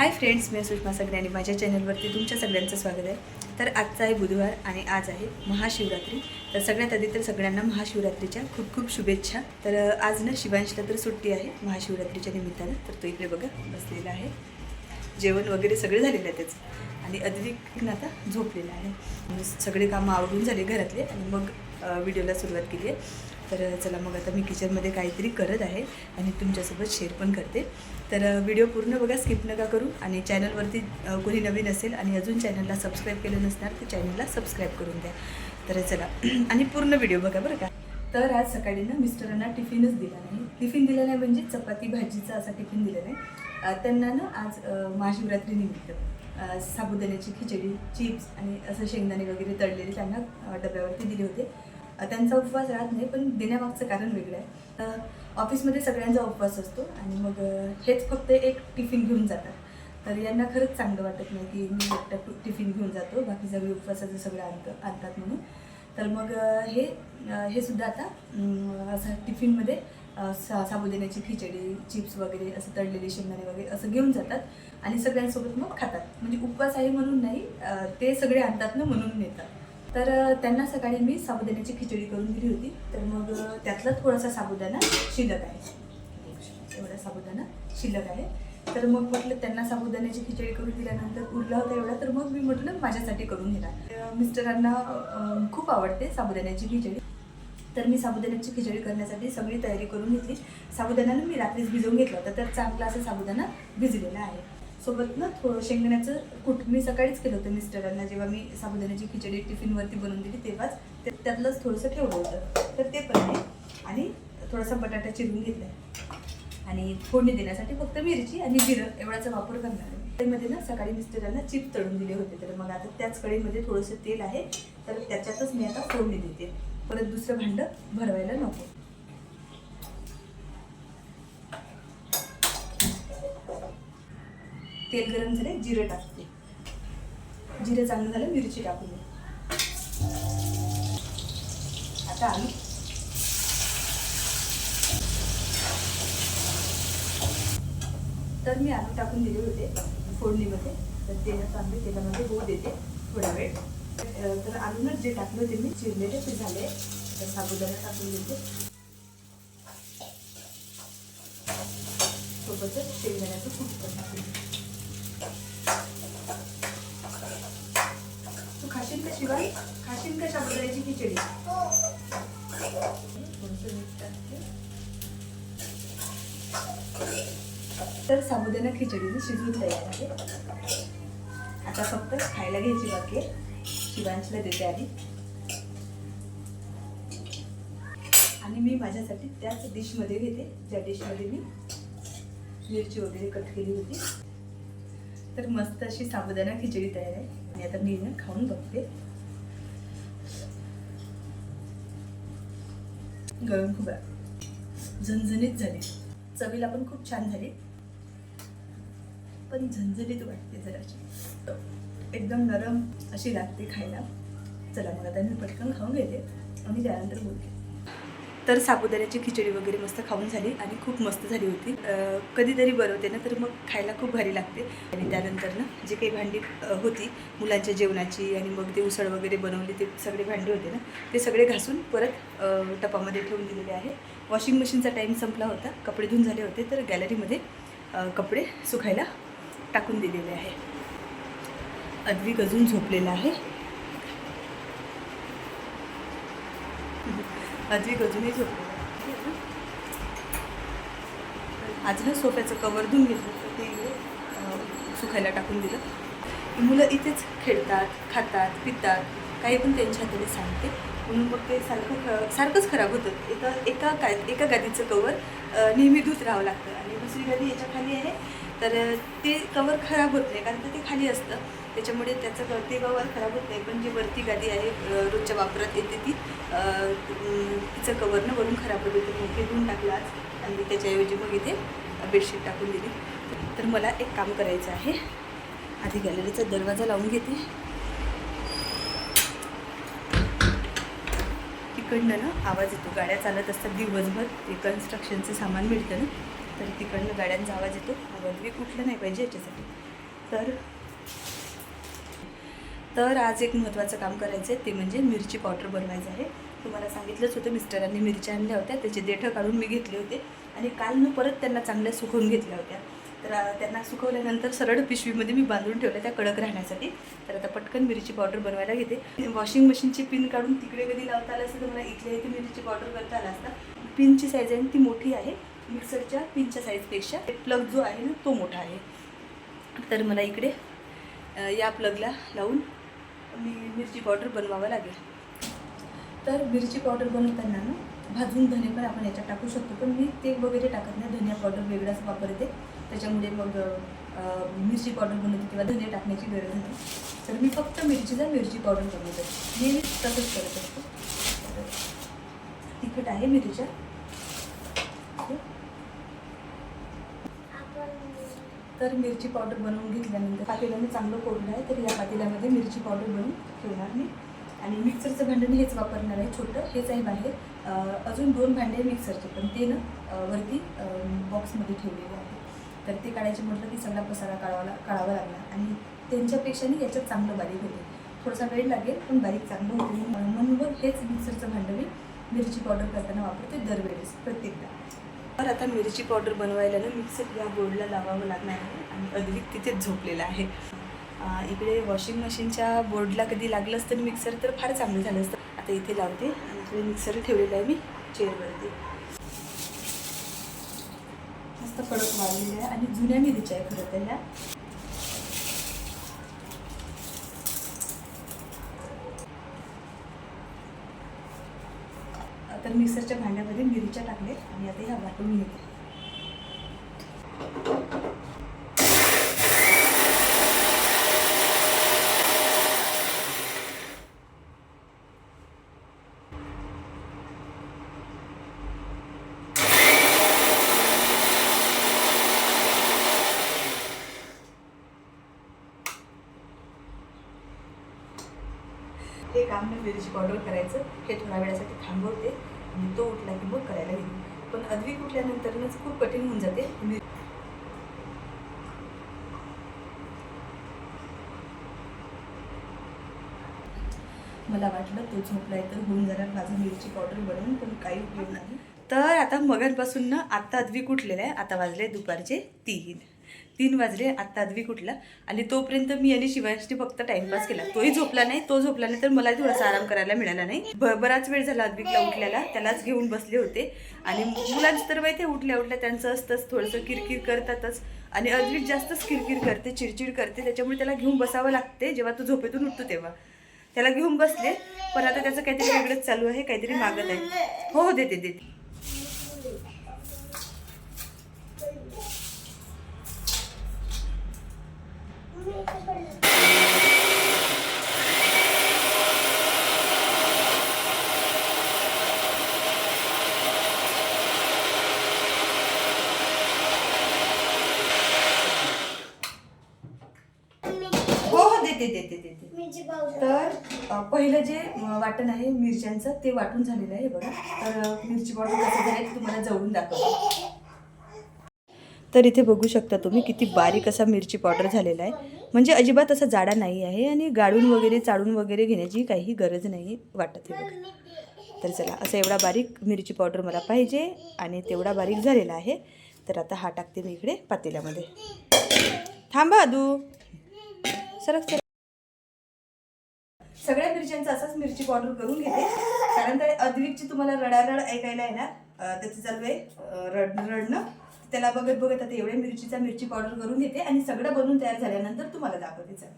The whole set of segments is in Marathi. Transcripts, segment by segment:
हाय फ्रेंड्स मी सुषमा सगळ्यांनी माझ्या चॅनलवरती तुमच्या सगळ्यांचं स्वागत आहे. तर आजचा आहे बुधवार आणि आज आहे महाशिवरात्री. तर सगळ्यात आधी तर सगळ्यांना महाशिवरात्रीच्या खूप खूप शुभेच्छा. तर आज ना शिवांशला तर सुट्टी आहे महाशिवरात्रीच्या निमित्तानं. तर तो इकडे बघा बसलेला आहे. जेवण वगैरे सगळे झालेलं आहे त्याचं. आणि अद्विक आता झोपलेला आहे. सगळे कामं आवडून झाले घरातले आणि मग व्हिडिओला सुरुवात केली आहे. तर चला मग आता मी किचनमध्ये काहीतरी करत आहे आणि तुमच्यासोबत शेअर पण करते. तर व्हिडिओ पूर्ण बघा स्किप नका करू आणि चॅनलवरती कोणी नवीन असेल आणि अजून चॅनलला सबस्क्राईब केलं नसणार तर चॅनलला सबस्क्राईब करून द्या. तर चला आणि पूर्ण व्हिडिओ बघा बरं का. तर आज सकाळी ना मिस्टरांना टिफिनच दिला नाही. टिफिन दिला नाही म्हणजे चपाती भाजीचा असा टिफिन दिला नाही. त्यांना ना आज महाशिवरात्रीनिमित्त महाशिवरात्री साबुदाण्याची खिचडी चिप्स आणि असं शेंगदाणे वगैरे तळलेले त्यांना डब्यावरती दिले होते. त्यांचा उपवास राहत नाही पण देण्यामागचं कारण वेगळं आहे. ऑफिसमध्ये सगळ्यांचा उपवास असतो आणि मग हेच फक्त एक टिफिन घेऊन जातात. तर यांना खरंच चांगलं वाटत नाही की मी एकटा टिफिन घेऊन जातो बाकी सगळे उपवासाचं सगळं आणत आणतात म्हणून. तर मग हे हे सुद्धा आता असं टिफिनमध्ये सा साबुदाण्याची खिचडी चिप्स वगैरे असं तळलेले शेंगदाणे वगैरे असं घेऊन जातात आणि सगळ्यांसोबत मग खातात. म्हणजे उपवास आहे म्हणून नाही ते सगळे आणतात ना म्हणून नेतात. तर त्यांना सकाळी मी साबुदाण्याची खिचडी करून दिली होती. तर मग त्यातला थोडासा साबुदाणा शिल्लक आहे. एवढा साबुदाणा शिल्लक आहे. तर मग म्हटलं त्यांना साबुदाण्याची खिचडी करून दिल्यानंतर उरला होता एवढा तर मग मी म्हटलं माझ्यासाठी करून घेणार मिस्टरांना खूप आवडते साबुदाण्याची खिचडी. तर मी साबुदाण्याची खिचडी करण्यासाठी सगळी तयारी करून घेतली. साबुदाण्यानं मी रात्रीच भिजवून घेतला होता तर चांगला असा साबुदाणा भिजलेला आहे. सोबत ना थोडं शेंगण्याचं कुठ मी सकाळीच केलं होतं मिस्टरांना. जेव्हा मी साबुदाण्याची खिचडी टिफिनवरती बनवून दिली तेव्हाच ते त्यातलंच थोडंसं ठेवलं होतं. तर ते पण आहे. आणि थोडासा बटाटा चिरून घेतला आहे. आणि फोडणी देण्यासाठी फक्त मिरची आणि जिरं एवढाचा वापर करणार आहे. त्यामध्ये ना सकाळी मिस्टरांना चिप तळून दिले होते. तर मग आता त्याच कढईमध्ये थोडंसं तेल आहे. तर त्याच्यातच मी आता फोडणी देते. परत दुसरं भांडं भरवायला नको. तेल गरम झाले जिरं टाकते. जिरं चांगलं झालं मिरची टाकून दे. आता आलू. तर मी आलू टाकून दिले होते फोडणीमध्ये. तर ते चांगले तेलामध्ये होऊ देते थोडा वेळ. तर आलूनच जे टाकले होते मी चिरलेले ते झाले. तर साबुदाणा टाकून देते. सोबतच शेंगदाण्याचं खूप पण टाकून देते तू खाशील का शिवाय खाशील का साबुदाण्याची खिचडी. टाकते तर साबुदाणा खिचडी शिजवून तयार आहे. आता फक्त खायला घ्यायची बाकी शिवांशला देते आधी. आणि मी माझ्यासाठी त्याच डिशमध्ये घेते. ज्या डिशमध्ये मी मिरची वगैरे कट केली होती. तर मस्त अशी साबुदाणा खिचडी तयार आहे. आणि आता मी खाऊन बघते. गरम खूप आहे. झणझणीत झाली. चवीला पण खूप छान झाली. पण झणझणीत वाटते जराशी. एकदम नरम अशी लागते खायला. चला मग आता मी पटकन खाऊन घेते. आणि त्यानंतर बोलते. तर साबुदाण्याची खिचडी वगैरे मस्त खाऊन झाली आणि खूप मस्त झाली होती. कधीतरी बनवते ना तर मग खायला खूप भारी लागते. आणि त्यानंतर ना जे काही भांडी होती मुलांच्या जेवणाची आणि मग ते उसळ वगैरे बनवली ते सगळे भांडी होते ना ते सगळे घासून परत टपामध्ये ठेवून दिलेले आहे. वॉशिंग मशीनचा टाईम संपला होता कपडे धुवून झाले होते तर गॅलरीमध्ये कपडे सुकायला टाकून दिलेले आहे. अद्विक अजून झोपलेला आहे. अद्विक अजूनही झोपलेला आज ना सोफ्याचं कवर धुवून घेतलं. ते सुखायला टाकून दिलं. मुलं इथेच खेळतात खातात पितात. काही पण त्यांच्या हाताने सांगते. म्हणून मग ते सारखं ख सारखंच खराब होतं. एका एका काय एका गादीचं कवर नेहमी धुत राहावं लागतं. आणि दुसरी गादी याच्या खाली आहे. तर ते कवर खराब होत नाही. कारण तर ते खाली असतं. त्याच्यामुळे त्याचं क- ते कवर खराब होत नाही. पण जी वरती गादी आहे रोजच्या वापरात येते ती तिचं कवर न वरून खराब होते तर मग ते धुवून टाकलं आज. आणि त्याच्याऐवजी मग इथे बेडशीट टाकून दिली. तर मला एक काम करायचं आहे. आधी गॅलरीचा दरवाजा लावून घेते. तिकडनं ना आवाज येतो. गाड्या चालत असतात. दिवसभर ते कन्स्ट्रक्शनचं सामान मिळतं ना. तर तिकडनं गाड्यांचा आवाज येतो. मग कुठलं नाही पाहिजे याच्यासाठी. तर तर आज एक महत्त्वाचं काम करायचं आहे ते म्हणजे मिरची पावडर बनवायचं आहे. तुम्हाला सांगितलंच होतं मिस्टरांनी मिरच्या आणल्या होत्या. त्याचे देठं काढून मी घेतले होते. आणि काल मी परत त्यांना चांगल्या सुकवून घेतल्या होत्या. तर त्यांना सुकवल्यानंतर सरळ पिशवीमध्ये मी बांधून ठेवल्या त्या कडक राहण्यासाठी. तर आता पटकन मिरची पावडर बनवायला घेते. वॉशिंग मशीनची पिन काढून तिकडे कधी लावता आलं असतं तर मला इथल्या इथे मिरची पावडर करता आला असता. पिनची साईज आहे ती मोठी आहे. मिक्सरच्या पिनच्या साईजपेक्षा प्लग जो आहे ना तो मोठा आहे. तर मला इकडे या प्लगला लावून मी मिरची पावडर बनवावं लागेल. तर मिरची पावडर बनवताना ना भाजून धने पण आपण याच्यात टाकू शकतो पण मी ते वगैरे टाकत नाही धनिया पावडर वेगळाच वापरते. त्याच्यामुळे मग मिरची पावडर बनवते किंवा धने टाकण्याची गरज नाही. तर मी फक्त मिरचीचा मिरची पावडर बनवते. मी तसंच करत असतो. तिखट आहे मिरच्या तर मिरची पावडर बनवून घेतल्यानंतर पातेल्याने चांगलं कोरलं आहे तर या पातेल्यामध्ये मिरची पावडर बनवून ठेवणार मी. आणि मिक्सरचं भांडण हेच वापरणार आहे छोटं हेच आहे बाहेर. अजून दोन भांडे आहे मिक्सरचे पण ते ना वरती बॉक्समध्ये ठेवलेले आहे तर ते काढायचे म्हटलं की सगळा पसारा काढावा काढावा लागला आणि त्यांच्यापेक्षाही याच्यात चांगलं बारीक होते. थोडासा वेळ लागेल पण बारीक चांगलं होते. म्हणून हेच मिक्सरचं भांडं मी मिरची पावडर करताना वापरते दरवेळेस प्रत्येकदा. तर आता मिरची पावडर बनवायला ना मिक्सर या बोर्डला लावावं लागणार आहे आणि अद्विक तिथेच झोपलेला आहे. इकडे वॉशिंग मशीनच्या बोर्डला कधी लागलं असतं ना मिक्सर तर फार चांगलं झालं असतं. आता इथे लावते आणि इकडे मिक्सर ठेवलेला आहे मी चेअरवरती मस्त कडक वाळलेल्या आहे आणि जुन्या मिरच्या आहे खरं तर ह्या. तर मिक्सरच्या भांड्यामध्ये मिरच्या टाकले आणि आता ह्या वाटून घेते. ते काम मी मिरची पावडर करायचं हे थोड्या वेळासाठी थांबवते आणि तो उठला की मग करायला येईल. पण अद्विक उठल्यानंतरच खूप कठीण होऊन जाते. मला वाटलं तो झोपलाय तर होऊन जाणार माझा मिरची पावडर बनवून पण काही उपयोग नाही. तर आता मगरपासून ना आत्ता अद्विक उठलेला आहे. आता वाजले दुपारचे तीन. तीन वाजले आत्ता अद्विक उठला आणि तोपर्यंत मी आणि शिवांशने फक्त टाइमपास केला. तोही झोपला नाही तो झोपला नाही तर मलाही थोडासा आराम करायला मिळाला नाही. बराच वेळ झाला अद्विकला उठल्याला त्यालाच घेऊन बसले होते. आणि मुलांचं तर माहिती आहे उठल्या उठल्या त्यांचं असतंच थोडंसं किरकिर करतातच. आणि अद्विक जास्तच किरकिर करते चिडचिड करते त्याच्यामुळे त्याला घेऊन बसावं लागते जेव्हा तो झोपेतून उठतो तेव्हा. त्याला घेऊन बसले पण आता त्याचं काहीतरी वेगळंच चालू आहे काहीतरी मागत आहे. हो हो देते देते हो हो देते देते देते मिरची पावडर तर अ, पहिलं जे वाटण आहे मिरच्यांचं ते वाटून झालेलं आहे बघा. तर मिरची पावडर कसं झालं ते तुम्हाला जवळून दाखवते. तर इथे बघू शकता तुम्ही किती बारीक असा मिरची पावडर झालेला आहे. म्हणजे अजिबात असा जाडा नाही आहे आणि गाळून वगैरे चाळून वगैरे घेण्याची काही गरज नाही वाटत आहे बघा. तर चला असं एवढा बारीक मिरची पावडर मला पाहिजे आणि तेवढा बारीक झालेला आहे. तर आता हा टाकते मी इकडे पातेल्यामध्ये. थांबा अदू. सरक सगळ्या मिरच्यांचा असाच मिरची पावडर करून घेते. कारण तर अद्विकची तुम्हाला रडारड ऐकायला आहे ना त्याचं चालू आहे रड रडणं. त्याला बघत बघत आता एवढ्या मिरचीचा मिरची पावडर करून घेते आणि सगळं बनवून तयार झाल्यानंतर तुम्हाला दाखवते चला.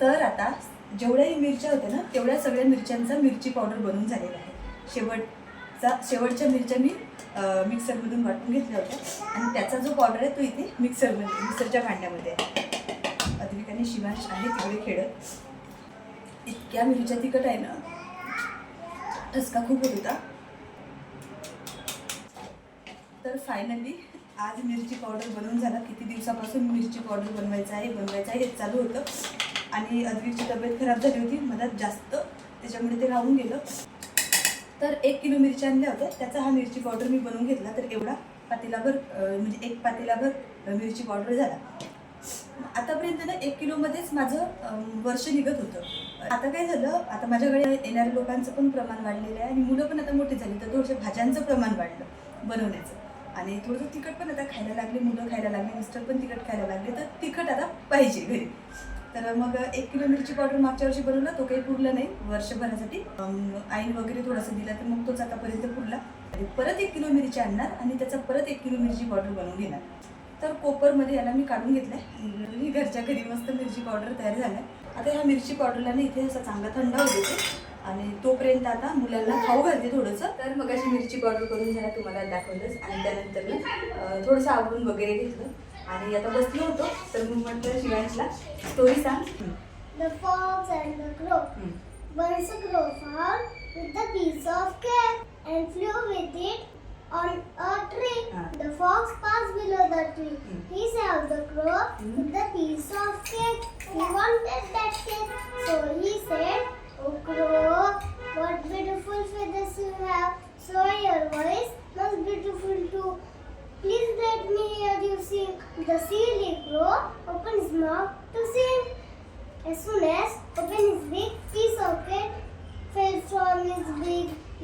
तर आता जेवढ्याही मिरच्या होत्या ना तेवढ्या सगळ्या मिरच्यांचा मिरची पावडर बनवून झालेला आहे. शेवटचा शेवटच्या मिरच्या मी मिक्सरमधून वाटून घेतल्या होत्या. आणि त्याचा जो पावडर आहे तो इथे मिक्सरमध्ये मिक्सरच्या भांड्यामध्ये आहे. अद्विक आणि शिवांश आहे तिकडे खेळत. इतक्या मिरच्या तिखट आहे ना. ठसका खूप होत होता. तर फायनली आज मिरची पावडर बनवून झाला. किती दिवसापासून मिरची पावडर बनवायचं आहे बनवायचं आहे हेच चालू होतं. आणि अद्विकची तब्येत खराब झाली होती मधात जास्त त्याच्यामुळे ते राहून गेलं. तर एक किलो मिरच्या आणल्या होत्या. त्याचा हा मिरची पावडर मी बनवून घेतला. तर एवढा पातेलाभर म्हणजे एक पातेलाभर मिरची पावडर झाला. आतापर्यंत ना एक किलोमध्येच माझं वर्ष निघत होतं. आता काय झालं आता माझ्याकडे येणाऱ्या लोकांचं पण प्रमाण वाढलेलं आहे आणि मुलं पण आता मोठी झाली तर थोडंसं भाज्यांचं प्रमाण वाढलं बनवण्याचं. आणि थोडंसं तिखट पण आता खायला लागले मुलं खायला लागले मिस्टर पण तिखट खायला लागले तर तिखट आता पाहिजे घरी. तर मग एक किलो मिरची पावडर मागच्या वर्षी बनवला तो काही पुरला नाही वर्षभरासाठी. आईन वगैरे थोडासा दिला तर मग तोच आतापर्यंत पुरला. आणि परत एक किलो मिरची आणणार आणि त्याचा परत एक किलो मिरची पावडर बनवून घेणार. तर कोपरमध्ये याला मी काढून घेतलाय. आणि घरच्या घरी मस्त मिरची पावडर तयार झाला आता ह्या मिरची पावडरला ना इथे असा चांगला थंड होतो आणि तोपर्यंत आता मुलांना खाऊ घालते थोडंसं तर मग अशी मिरची पावडर करून झाला तुम्हाला दाखवलंच आणि त्यानंतर ना अं, थोडंसं आवरून वगैरे घेतलं आणि आता बसलो होतो तर मग म्हटलं शिवांशला स्टोरी सांग The fox and the crow. हम्म. Once a crow found with a piece of cake and flew with it on a tree. Ah. The fox passed below the tree. Hmm. He saw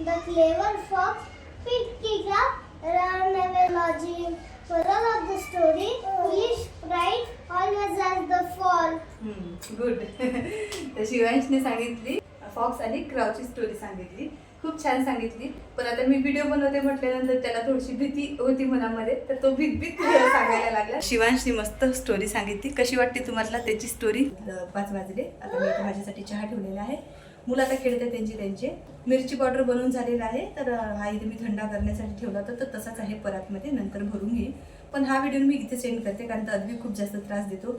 The clever fox up, ran away. Lodging. Moral of the story: Foolish pride always has the fall. Good तर शिवांशने सांगितली फॉक्स आणि क्रावची स्टोरी सांगितली. खूप छान सांगितली. पण आता मी व्हिडिओ बनवते म्हटल्यानंतर त्याला थोडीशी भीती होती मनामध्ये तर तो भीत भीत सांगायला लागला. शिवांशने मस्त स्टोरी सांगितली. कशी वाटते तुम्हाला त्याची स्टोरी पाच वाजले. आता मी इथे माझ्यासाठी चहा ठेवलेला आहे. मुलं आता खेळते त्यांची त्यांचे. मिरची पावडर बनवून झालेला आहे. तर हा इथे मी थंडा करण्यासाठी ठेवला होता. तर तसाच आहे परातमध्ये. नंतर भरून घेईन. पण हा व्हिडिओ मी इथे सेंड करते. कारण तर अदवी खूप जास्त त्रास देतो.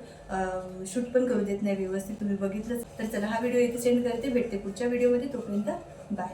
शूट पण करू देत नाही व्यवस्थित. तुम्ही बघितलंच. तर चला हा व्हिडिओ इथे सेंड करते. भेटते पुढच्या व्हिडिओमध्ये तोपर्यंत बाय